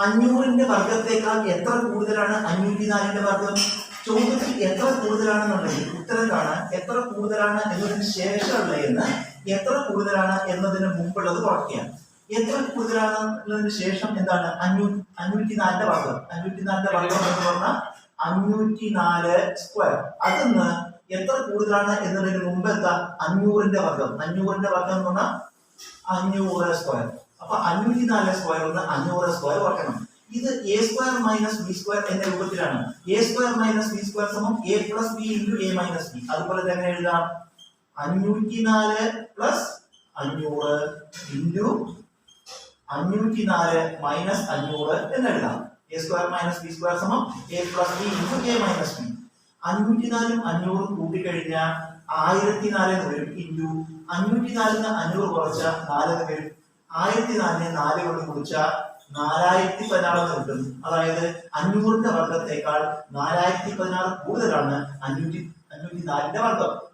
അഞ്ഞൂറിന്റെ വർഗത്തേക്കാൾ എത്ര കൂടുതലാണ് അഞ്ഞൂറ്റി നാലിന്റെ വർഗം ചോദ്യത്തിൽ എത്ര കൂടുതലാണെന്നുണ്ടെങ്കിൽ ഉത്തരം കാണാൻ എത്ര കൂടുതലാണ് എന്നതിന് ശേഷമുള്ള എന്ന് എത്ര കൂടുതലാണ് എന്നതിന് മുമ്പുള്ളത് കുറയ്ക്കുകയാണ് എത്ര കൂടുതലാണ് എന്നതിന് ശേഷം എന്താണ്? അഞ്ഞൂ അഞ്ഞൂറ്റി നാലിന്റെ വർഗം അഞ്ഞൂറ്റി നാലിന്റെ വർഗം എന്ന് പറഞ്ഞാൽ അഞ്ഞൂറ്റി നാല് സ്ക്വയർ അതിന്ന് എത്ര കൂടുതലാണ് എന്നതിന് മുമ്പ് എന്താ? അഞ്ഞൂറിന്റെ വർഗം അഞ്ഞൂറിന്റെ വർഗം എന്ന് പറഞ്ഞാൽ അഞ്ഞൂറ് സ്ക്വയർ അപ്പൊ അഞ്ഞൂറ്റി നാല് സ്ക്വയർ ഒന്ന് അഞ്ഞൂറ് സ്ക്വയർ വർക്കണം. ഇത് A square minus B square എന്ന രൂപത്തിലാണ്. A square minus B square സമം A plus B into A minus B അതുപോലെ തന്നെ എഴുതാം. അഞ്ഞൂറ്റി നാല് പ്ലസ് അഞ്ഞൂറ് ഇന്റു അഞ്ഞൂറ്റി നാല് മൈനസ് അഞ്ഞൂറ് എന്ന് എഴുതാം. A square minus B square സമം A plus B into A minus B അഞ്ഞൂറ്റി നാലും അഞ്ഞൂറും കൂട്ടിക്കഴിഞ്ഞാൽ ആയിരത്തി നാല് വരും. ഇന്റു അഞ്ഞൂറ്റി നാലിന് അഞ്ഞൂറ് കുറച്ച നാല് വരും. ആയിരത്തി നാലിനെ നാല് കൊണ്ട് കുറിച്ചാൽ നാലായിരത്തി പതിനാറ് കിട്ടും അതായത് അഞ്ഞൂറിന്റെ വർഗത്തേക്കാൾ നാലായിരത്തി പതിനാറ് കൂടുതലാണ് അഞ്ഞൂറ്റി അഞ്ഞൂറ്റി നാലിന്റെ വർഗം